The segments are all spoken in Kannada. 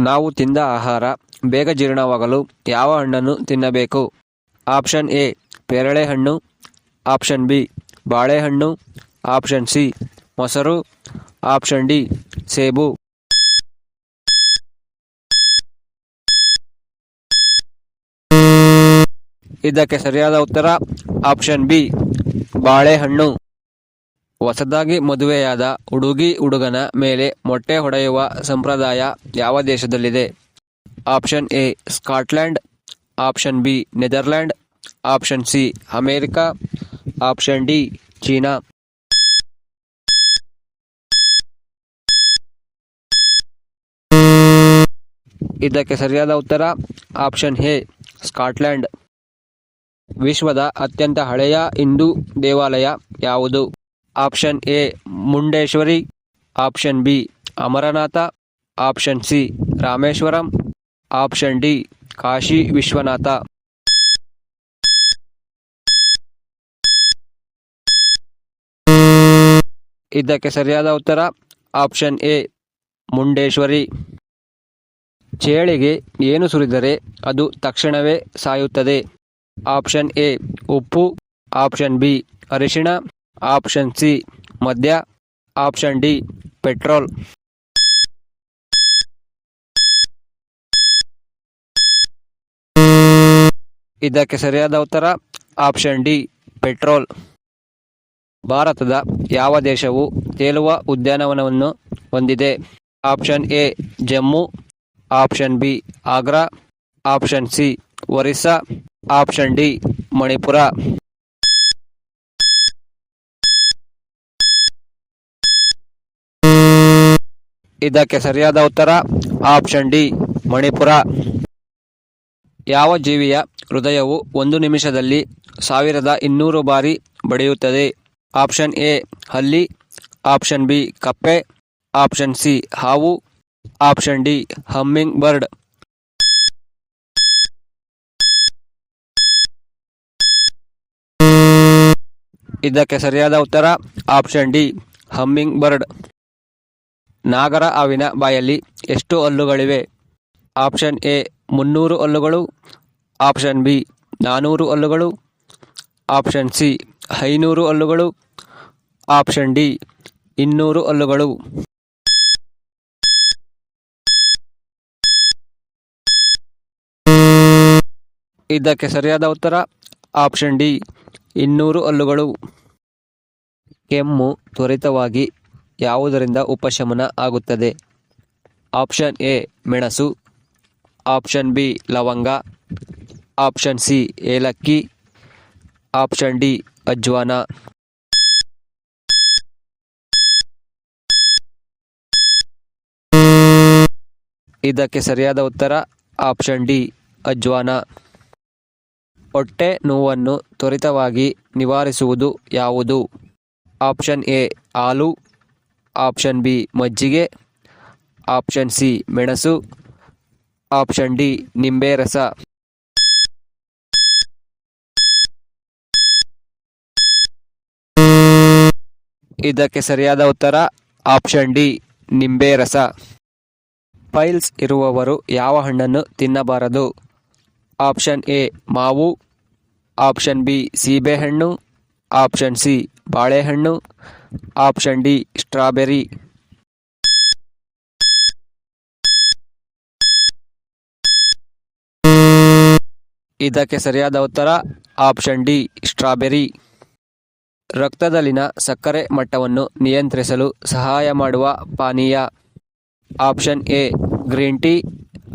ನಾವು ತಿಂದ ಆಹಾರ, ಬೇಗ ಜೀರ್ಣವಾಗಲು ಯಾವ ಹಣ್ಣನ್ನು ತಿನ್ನಬೇಕು? ಆಪ್ಷನ್ ಎ ಪೇರಳೆ ಹಣ್ಣು ಆಪ್ಷನ್ ಬಿ, ಬಾಳೆಹಣ್ಣು. ಆಪ್ಷನ್ ಸಿ, ಮೊಸರು. ಆಪ್ಷನ್ ಡಿ, ಸೇಬು. ಇದಕ್ಕೆ ಸರಿಯಾದ ಉತ್ತರ ಆಪ್ಷನ್ ಬಿ, ಬಾಳೆಹಣ್ಣು. ಹೊಸದಾಗಿ ಮದುವೆಯಾದ ಹುಡುಗಿ ಹುಡುಗನ ಮೇಲೆ ಮೊಟ್ಟೆ ಹೊಡೆಯುವ ಸಂಪ್ರದಾಯ ಯಾವ ದೇಶದಲ್ಲಿದೆ? Option A Scotland option B Netherland option C, America. Option D, China. ಇದಕ್ಕೆ ಸರಿಯಾದ ಉತ್ತರ, ಆಪ್ಷನ್ ಎ ಸ್ಕಾಟ್ಲ್ಯಾಂಡ್ ವಿಶ್ವದ ಅತ್ಯಂತ ಹಳೆಯ ಹಿಂದೂ ದೇವಾಲಯ ಯಾವುದು? Option A Mundeshwari, option B Amarnath, option C Rameswaram, option D Kashi Vishwanath. ಇದಕ್ಕೆ ಸರಿಯಾದ ಉತ್ತರ ಆಪ್ಷನ್ ಎ ಮುಂಡೇಶ್ವರಿ. ಚೇಳಿಗೆ ಏನು ಸುರಿದರೆ ಅದು ತಕ್ಷಣವೇ ಸಾಯುತ್ತದೆ. ಆಪ್ಷನ್ ಎ ಉಪ್ಪು, ಆಪ್ಷನ್ ಬಿ ಅರಿಶಿಣ ಆಪ್ಷನ್ ಸಿ, ಮದ್ಯ. Option D, petrol. ಇದಕ್ಕೆ ಸರಿಯಾದ ಉತ್ತರ, ಆಪ್ಷನ್ ಡಿ, ಪೆಟ್ರೋಲ್. ಭಾರತದ ಯಾವ ದೇಶವು ತೇಲುವ ಉದ್ಯಾನವನವನ್ನು ಹೊಂದಿದೆ? Option A, Jammu. Option B, Agra. Option C, Orissa. Option D, Manipur. ಇದಕ್ಕೆ ಸರಿಯಾದ ಉತ್ತರ ಆಪ್ಷನ್ ಡಿ, ಮಣಿಪುರ. ಯಾವ ಜೀವಿಯ ಹೃದಯವು ಒಂದು ನಿಮಿಷದಲ್ಲಿ ಸಾವಿರದ ಇನ್ನೂರು ಬಾರಿ ಬಡಿಯುತ್ತದೆ? ಆಪ್ಷನ್ ಎ, ಹಲ್ಲಿ. ಆಪ್ಷನ್ ಬಿ, ಕಪ್ಪೆ. ಆಪ್ಷನ್ ಸಿ, ಹಾವು. Option D, hummingbird. ಇದಕ್ಕೆ ಸರಿಯಾದ ಉತ್ತರ ಆಪ್ಷನ್ ಡಿ, ಹಮ್ಮಿಂಗ್ ಬರ್ಡ್. ನಾಗರ ಹಾವಿನ ಬಾಯಲ್ಲಿ ಎಷ್ಟು ಹಲ್ಲುಗಳಿವೆ? ಆಪ್ಷನ್ ಎ, ಮುನ್ನೂರು ಹಲ್ಲುಗಳು. ಆಪ್ಷನ್ ಬಿ ನಾನ್ನೂರು ಹಲ್ಲುಗಳು. ಆಪ್ಷನ್ ಸಿ, ಐನೂರು ಹಲ್ಲುಗಳು. ಆಪ್ಷನ್ ಡಿ, ಇನ್ನೂರು ಹಲ್ಲುಗಳು. ಇದಕ್ಕೆ ಸರಿಯಾದ ಉತ್ತರ, ಆಪ್ಷನ್ ಡಿ, ಇನ್ನೂರು ಹಲ್ಲುಗಳು. ಕೆಮ್ಮು ತ್ವರಿತವಾಗಿ ಯಾವುದರಿಂದ ಉಪಶಮನ ಆಗುತ್ತದೆ? ಆಪ್ಷನ್ ಎ, ಮೆಣಸು. ಆಪ್ಷನ್ ಬಿ, ಲವಂಗ. ಆಪ್ಷನ್ ಸಿ, ಏಲಕ್ಕಿ. ಆಪ್ಷನ್ ಡಿ, ಅಜ್ವಾನ. ಇದಕ್ಕೆ ಸರಿಯಾದ ಉತ್ತರ, ಆಪ್ಷನ್ ಡಿ, ಅಜ್ವಾನ. ಹೊಟ್ಟೆ ನೋವನ್ನು ತ್ವರಿತವಾಗಿ ನಿವಾರಿಸುವುದು ಯಾವುದು? ಆಪ್ಷನ್ ಎ, ಹಾಲು. ಆಪ್ಷನ್ ಬಿ ಮಜ್ಜಿಗೆ, ಆಪ್ಷನ್ ಸಿ ಮೆಣಸು, ಆಪ್ಷನ್ ಡಿ ನಿಂಬೆ ರಸ ಇದಕ್ಕೆ ಸರಿಯಾದ ಉತ್ತರ ಆಪ್ಷನ್ ಡಿ ನಿಂಬೆ ರಸ ಪೈಲ್ಸ್ ಇರುವವರು ಯಾವ ಹಣ್ಣನ್ನು ತಿನ್ನಬಾರದು? ಆಪ್ಷನ್ ಎ ಮಾವು, ಆಪ್ಷನ್ ಬಿ ಸೀಬೆಹಣ್ಣು ಆಪ್ಷನ್ ಸಿ, ಬಾಳೆಹಣ್ಣು. Option D, strawberry. ಇದಕ್ಕೆ ಸರಿಯಾದ ಉತ್ತರ, ಆಪ್ಷನ್ ಡಿ, ಸ್ಟ್ರಾಬೆರಿ. ರಕ್ತದಲ್ಲಿನ ಸಕ್ಕರೆ ಮಟ್ಟವನ್ನು ನಿಯಂತ್ರಿಸಲು ಸಹಾಯ ಮಾಡುವ ಪಾನೀಯ. Option A, green tea.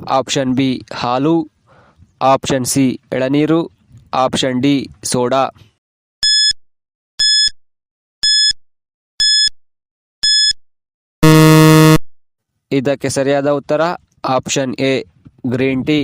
Option B, ಹಾಲು. ಆಪ್ಷನ್ ಸಿ, ಎಳನೀರು. Option D, soda. ಇದಕ್ಕೆ ಸರಿಯಾದ ಉತ್ತರ ಆಪ್ಷನ್ ಎ ಗ್ರೀನ್ ಟೀ.